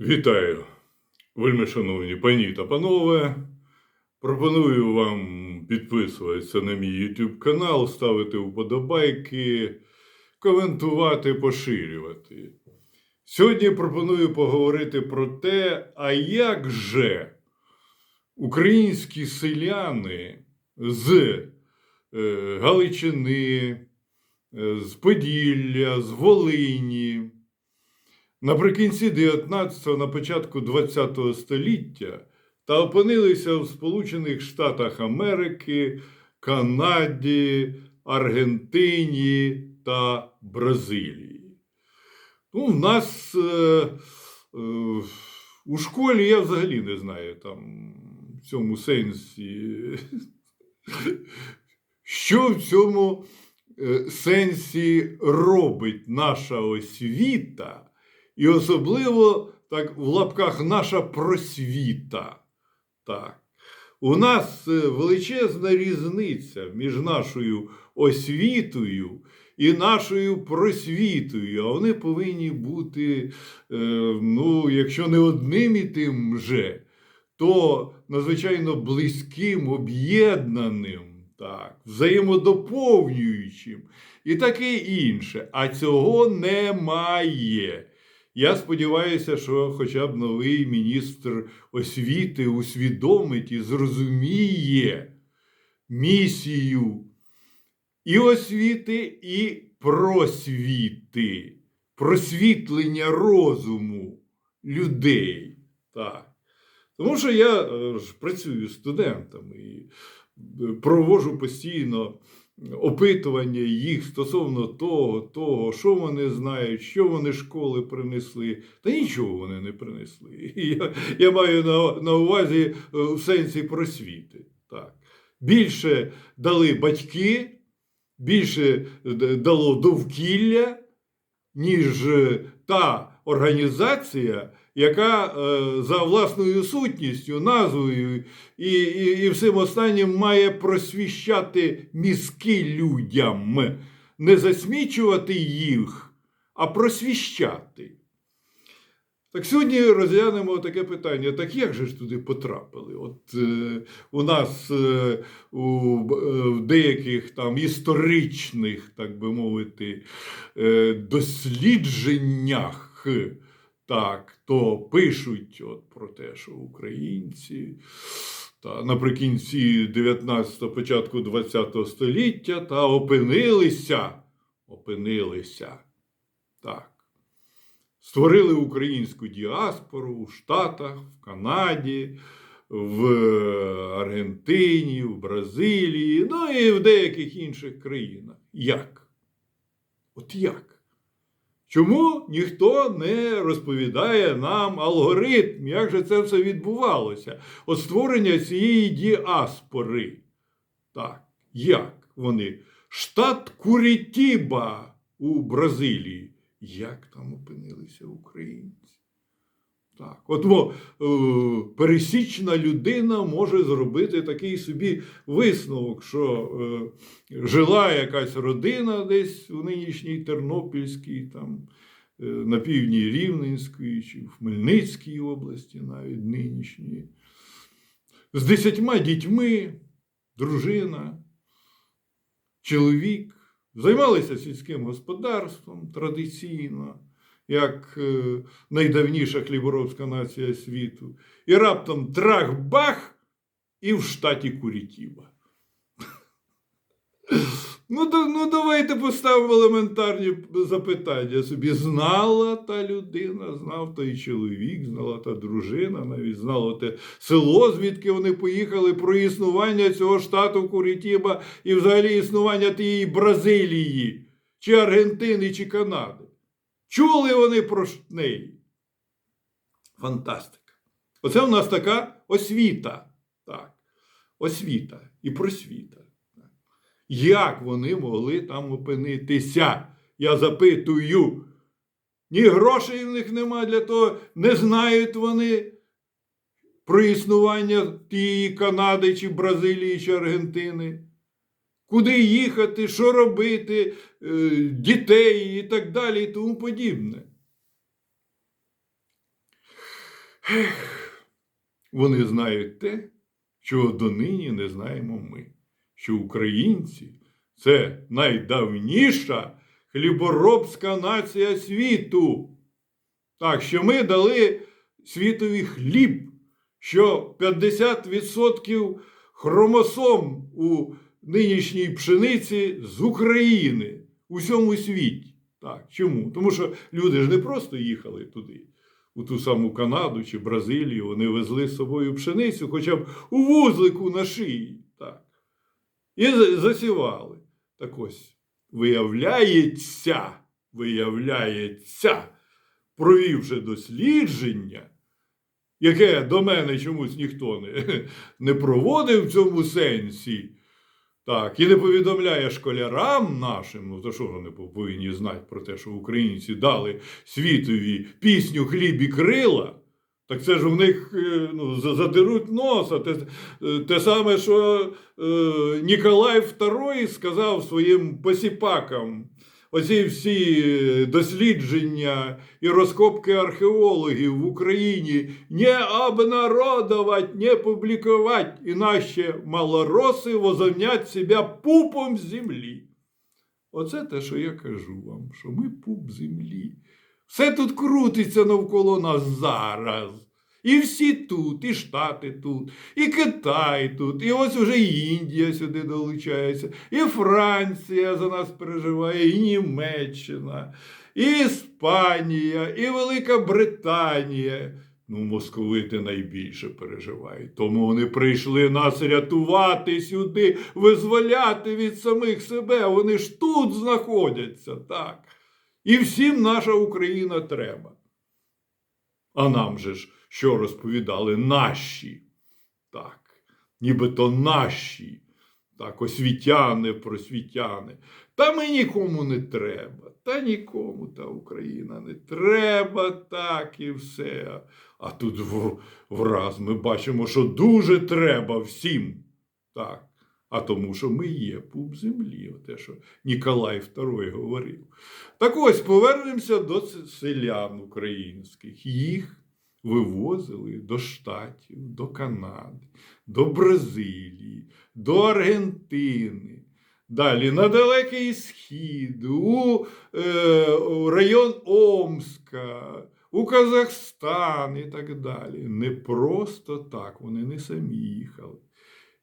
Вітаю, вельми шановні пані та панове. Пропоную вам підписуватися на мій YouTube канал, ставити вподобайки, коментувати, поширювати. Сьогодні пропоную поговорити про те, а як же українські селяни з е, Галичини, е, з Поділля, з Волині. Наприкінці 19-го, на початку 20-го століття та опинилися в Сполучених Штатах Америки, Канаді, Аргентині та Бразилії. Ну, у нас е, е, у школі я взагалі не знаю там в цьому сенсі, що в цьому е, сенсі робить наша освіта. І особливо так в лапках наша просвіта. Так. У нас е, величезна різниця між нашою освітою і нашою просвітою. А вони повинні бути, е, ну, якщо не одним і тим же, то надзвичайно близьким, об'єднаним, так, взаємодоповнюючим і таке інше. А цього немає. Я сподіваюся, що хоча б новий міністр освіти усвідомить і зрозуміє місію і освіти, і просвіти, просвітлення розуму людей. Так. Тому що я е, ж працюю студентами і е, проводжу постійно опитування їх стосовно того, того, що вони знають, що вони школи принесли. Та нічого вони не принесли. Я, я маю на, на увазі е, в сенсі просвіти. Так. Більше дали батьки, більше дало довкілля, ніж е, та організація, яка е, за власною сутністю, назвою і, і, і всім останнім має просвіщати мізки людям, не засмічувати їх, а просвіщати. Так сьогодні розглянемо таке питання: так як же ж туди потрапили? От е, у нас е, у е, в деяких там історичних, так би мовити, е, дослідженнях, так, то пишуть от про те, що українці та наприкінці 19-го, початку 20-го століття та опинилися, опинилися, так, створили українську діаспору у Штатах, в Канаді, в Аргентині, в Бразилії, ну і в деяких інших країнах. Як? От як? Чому ніхто не розповідає нам алгоритм, як же це все відбувалося? От створення цієї діаспори. Так, як вони? Штат Курітіба у Бразилії. Як там опинилися українці? Так, от бо, е, пересічна людина може зробити такий собі висновок, що е, жила якась родина десь у нинішній Тернопільській, там, е, на півдні Рівненської чи в Хмельницькій області, навіть нинішньої, з десятьма дітьми, дружина, чоловік, займалися сільським господарством традиційно як е, найдавніша хліборобська нація світу. І раптом трах-бах і в штаті Курітіба. Ну, ну, давайте поставимо елементарні запитання собі. Знала та людина, знав той чоловік, знала та дружина, навіть знало те село, звідки вони поїхали, про існування цього штату Курітіба і взагалі існування тієї Бразилії, чи Аргентини, чи Канади. Чули вони про неї? Фантастика. Оце у нас така освіта. Так. Освіта і просвіта. Як вони могли там опинитися? Я запитую. Ні грошей в них нема для того, не знають вони про існування тієї Канади, чи Бразилії, чи Аргентини. Куди їхати, що робити, е, дітей і так далі, і тому подібне. Вони знають те, чого донині не знаємо ми, що українці це найдавніша хліборобська нація світу. Так, що ми дали світові хліб, що 50% хромосом у нинішній пшениці з України у всьому світі. Так, чому? Тому що люди ж не просто їхали туди, у ту саму Канаду чи Бразилію, вони везли з собою пшеницю, хоча б у вузлику на шиї. Так. І засівали. Так ось, виявляється, виявляється, провівши дослідження, яке до мене чомусь ніхто не, не проводив в цьому сенсі, так, і не повідомляє школярам нашим, ну то що вони повинні знати про те, що українці дали світові пісню хліб і крила. Так це ж у них е, ну, задеруть носа. Те, е, те саме, що е, Ніколай II сказав своїм посіпакам. Оці всі е, дослідження і розкопки археологів в Україні не обнародовать, не публікувати, іначе малороси возомнять себе пупом землі. Оце те, що я кажу вам, що ми пуп землі. Все тут крутиться навколо нас зараз. І всі тут, і Штати тут, і Китай тут, і ось уже і Індія сюди долучається, і Франція за нас переживає, і Німеччина, і Іспанія, і Велика Британія. Ну, московити найбільше переживають. Тому вони прийшли нас рятувати сюди, визволяти від самих себе. Вони ж тут знаходяться, так. І всім наша Україна треба. А нам же ж що розповідали наші, так, нібито наші, так, освітяни, просвітяни. Та ми нікому не треба, та нікому та Україна не треба, так і все. А тут враз ми бачимо, що дуже треба всім. Так. А тому, що ми є пуп землі, те, що Ніколай II говорив. Так ось повернемося до селян українських. Їх вивозили до Штатів, до Канади, до Бразилії, до Аргентини. Далі на Далекий Схід, у, е, у район Омска, у Казахстан і так далі. Не просто так, вони не самі їхали.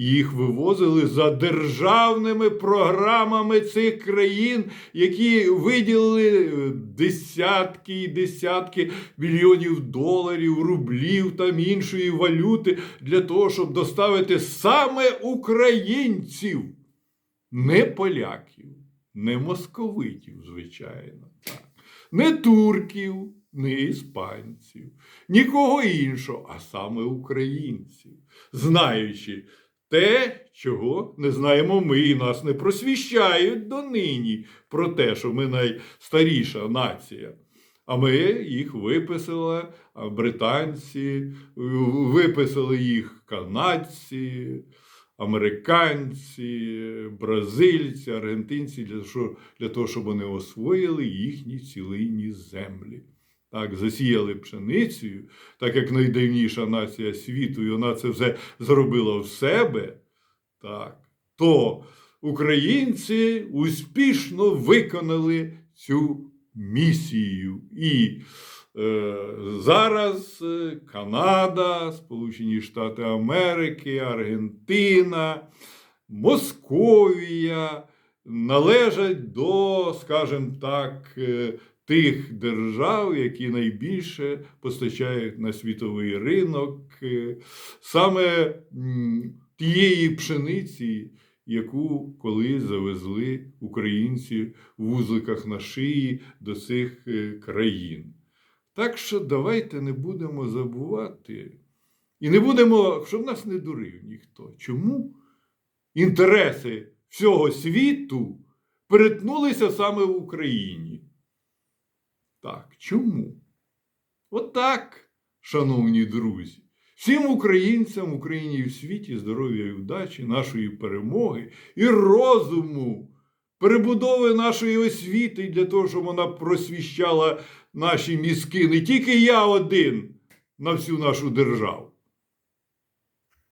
Їх вивозили за державними програмами цих країн, які виділили е, десятки і десятки мільйонів доларів, рублів там іншої валюти для того, щоб доставити саме українців, не поляків, не московитів, звичайно, так. не турків, не іспанців, нікого іншого, а саме українців, знаючи те, чого не знаємо ми, і нас не просвіщають донині про те, що ми найстаріша нація. А ми їх виписали, а британці, виписали їх канадці, американці, бразильці, аргентинці, для, того, щоб вони освоїли їхні цілинні землі. Так, засіяли пшеницею, так як найдавніша нація світу, і вона це все зробила в себе, так, то українці успішно виконали цю місію. І е, зараз е, Канада, Сполучені Штати Америки, Аргентина, Московія належать до, скажімо так, е, тих держав, які найбільше постачають на світовий ринок е, саме тієї пшениці, яку колись завезли українці в вузликах на шиї до цих е, країн. Так що давайте не будемо забувати і не будемо, щоб нас не дурив ніхто. Чому інтереси всього світу перетнулися саме в Україні? Так, чому? Отак, шановні друзі. Всім українцям Україні і в світі здоров'я і вдачі, нашої перемоги і розуму, перебудови нашої освіти для того, щоб вона просвіщала наші мізки. Не тільки я один, на всю нашу державу.